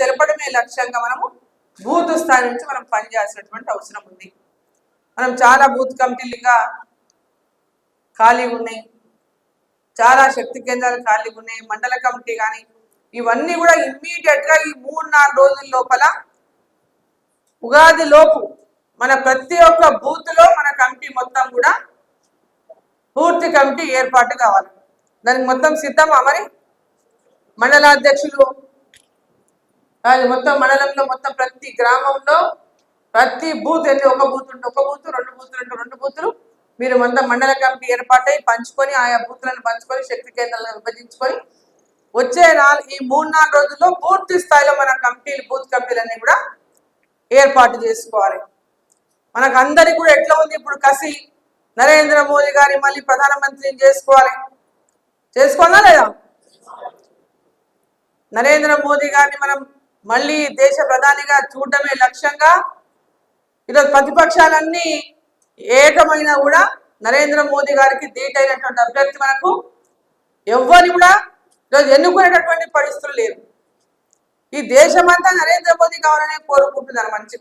తెలపడమే లక్ష్యంగా మనము బూత్ స్థాయి నుంచి మనం పనిచేయాల్సినటువంటి అవసరం ఉంది. మనం చాలా బూత్ కమిటీలుగా ఖాళీ ఉన్నాయి. చాలా శక్తి కేంద్రాలు ఖాళీ ఉన్నాయి. మండల కమిటీ కానీ ఇవన్నీ కూడా ఇమ్మీడియట్గా ఈ మూడు నాలుగు రోజుల లోపల ఉగాది లోపు మన ప్రతి ఒక్క బూత్లో మన కమిటీ మొత్తం కూడా పూర్తి కమిటీ ఏర్పాటు కావాలి. దానికి మొత్తం సిద్ధమా మరి? మండలాధ్యక్షులు అది మొత్తం మండలంలో మొత్తం ప్రతి గ్రామంలో ప్రతి బూత్ ఎన్ని ఒక బూత్ ఉంటే ఒక బూత్ రెండు బూతులు ఉంటే రెండు బూతులు. మీరు మొత్తం మండల కమిటీ ఏర్పాటై పంచుకొని ఆయా బూత్లను పంచుకొని శక్తి కేంద్రాలను విభజించుకొని వచ్చే నాలుగు ఈ మూడు నాలుగు రోజుల్లో పూర్తి స్థాయిలో మన కమిటీలు బూత్ కమిటీలన్నీ కూడా ఏర్పాటు చేసుకోవాలి. మనకు అందరికి కూడా ఎట్లా ఉంది ఇప్పుడు కసి? నరేంద్ర మోదీ గారి మళ్ళీ ప్రధానమంత్రిని చేసుకోవాలి. చేసుకోవాలా లేదా? నరేంద్ర మోదీ గారిని మనం మళ్ళీ దేశ ప్రధానిగా చూడటమే లక్ష్యంగా ఈరోజు ప్రతిపక్షాలన్నీ ఏకమైనా కూడా నరేంద్ర మోదీ గారికి ధీటైనటువంటి అభ్యర్థి మనకు ఎవ్వరిని కూడా ఈరోజు ఎన్నుకునేటటువంటి పరిస్థితులు లేవు. ఈ దేశమంతా నరేంద్ర మోదీ కావాలని కోరుకుంటున్నారు మంచి